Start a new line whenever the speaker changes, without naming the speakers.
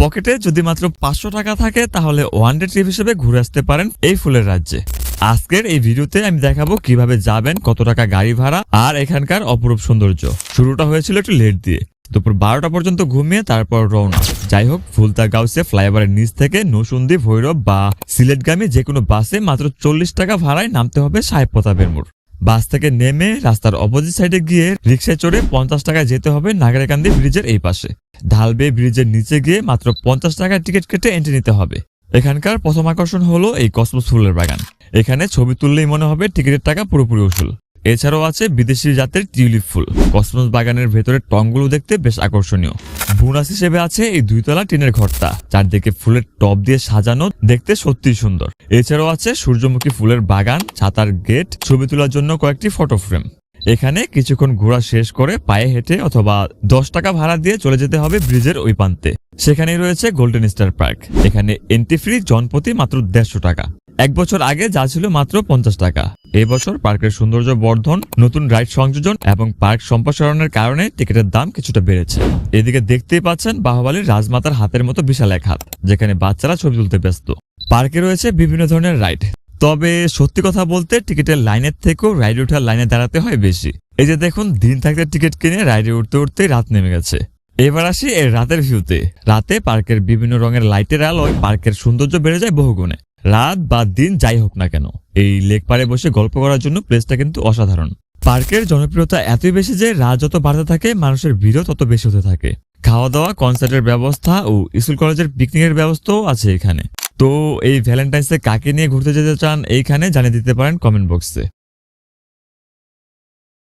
পকেটে যদি মাত্র পাঁচশো টাকা থাকে, তাহলে ওয়ান ডে ট্রিপ হিসেবে ঘুরে আসতে পারেন এই ফুলের রাজ্যে। আজকের এই ভিডিওতে আমি দেখাবো কীভাবে যাবেন, কত টাকা গাড়ি ভাড়া আর এখানকার অপরূপ সৌন্দর্য। শুরুটা হয়েছিল একটু লেট দিয়ে। দুপুর বারোটা পর্যন্ত ঘুমিয়ে তারপর রওনা। যাই হোক ফুলতা গাউসে ফ্লাইওভারের নিচ থেকে নসুন্দি, ভৈরব বা সিলেটগামী যে কোনো বাসে মাত্র চল্লিশ টাকা ভাড়ায় নামতে হবে সাহেব প্রতাপের মোড়। বাস থেকে নেমে রাস্তার অপোজিট সাইডে গিয়ে রিক্সায় চড়ে পঞ্চাশ টাকায় যেতে হবে নাগারাকান্দি ব্রিজের এই পাশে। ঢালবে ব্রিজের নিচে গিয়ে মাত্র পঞ্চাশ টাকায় টিকিট কেটে এন্ট্রি নিতে হবে। এখানকার প্রথম আকর্ষণ হলো এই কসমোস ফুলের বাগান। এখানে ছবি তুললেই মনে হবে টিকিটের টাকা পুরোপুরি উসুল। এছাড়াও আছে বিদেশি জাতের টিউলিপ ফুল। কসমোস বাগানের ভেতরে টংগুলো দেখতে বেশ আকর্ষণীয়। বোনাস হিসেবে আছে এই দুইতলা টিনের ঘরটা। চারদিকে ফুলের টব দিয়ে সাজানো দেখতে সত্যিই সুন্দর। এছাড়াও আছে সূর্যমুখী ফুলের বাগান, ছাতার গেট, ছবি তোলার জন্য কয়েকটি ফটো ফ্রেম। এখানে কিছুক্ষণ ঘোরা শেষ করে পায়ে হেঁটে অথবা দশ টাকা ভাড়া দিয়ে চলে যেতে হবে ব্রিজের ওই প্রান্তে। সেখানেই রয়েছে গোল্ডেন স্টার পার্ক এখানে এন্ট্রি ফ্রি জনপ্রতি মাত্র দেড়শো টাকা। এক বছর আগে যা ছিল মাত্র পঞ্চাশ টাকা। এবছর পার্কের সৌন্দর্য বর্ধন, নতুন রাইড সংযোজন এবং পার্ক সম্প্রসারণের কারণে টিকিটের দাম কিছুটা বেড়েছে। এদিকে দেখতেই পাচ্ছেন বাহুবালির রাজমাতার হাতের মতো বিশাল এক হাত, যেখানে বাচ্চারা ছবি তুলতে ব্যস্ত। পার্কে রয়েছে বিভিন্ন ধরনের রাইড। তবে সত্যি কথা বলতে টিকিটের লাইনের থেকেও রাইডে ওঠার লাইনে দাঁড়াতে হয় বেশি। এই যে দেখুন, দিন থাকতে টিকিট কিনে রাইডে উঠতে উঠতে রাত নেমে গেছে। এবার আসি এর রাতের ভিউতে। রাতে পার্কের বিভিন্ন রঙের লাইটের আলোয় পার্কের সৌন্দর্য বেড়ে যায় বহুগুণে। রাত বা দিন যাই হোক না কেন, এই লেক পাড়ে বসে গল্প করার জন্য প্লেসটা কিন্তু অসাধারণ। পার্কের জনপ্রিয়তা এতই বেশি যে রাত যত বাড়তে থাকে, মানুষের ভিড়ও তত বেশি হতে থাকে। খাওয়া দাওয়া কনসার্টের ব্যবস্থা ও স্কুল কলেজের পিকনিকের ব্যবস্থাও আছে এখানে। তো এই ভ্যালেন্টাইন্সে কাকে নিয়ে ঘুরতে যেতে চান এইখানে জানিয়ে দিতে পারেন কমেন্ট বক্সে।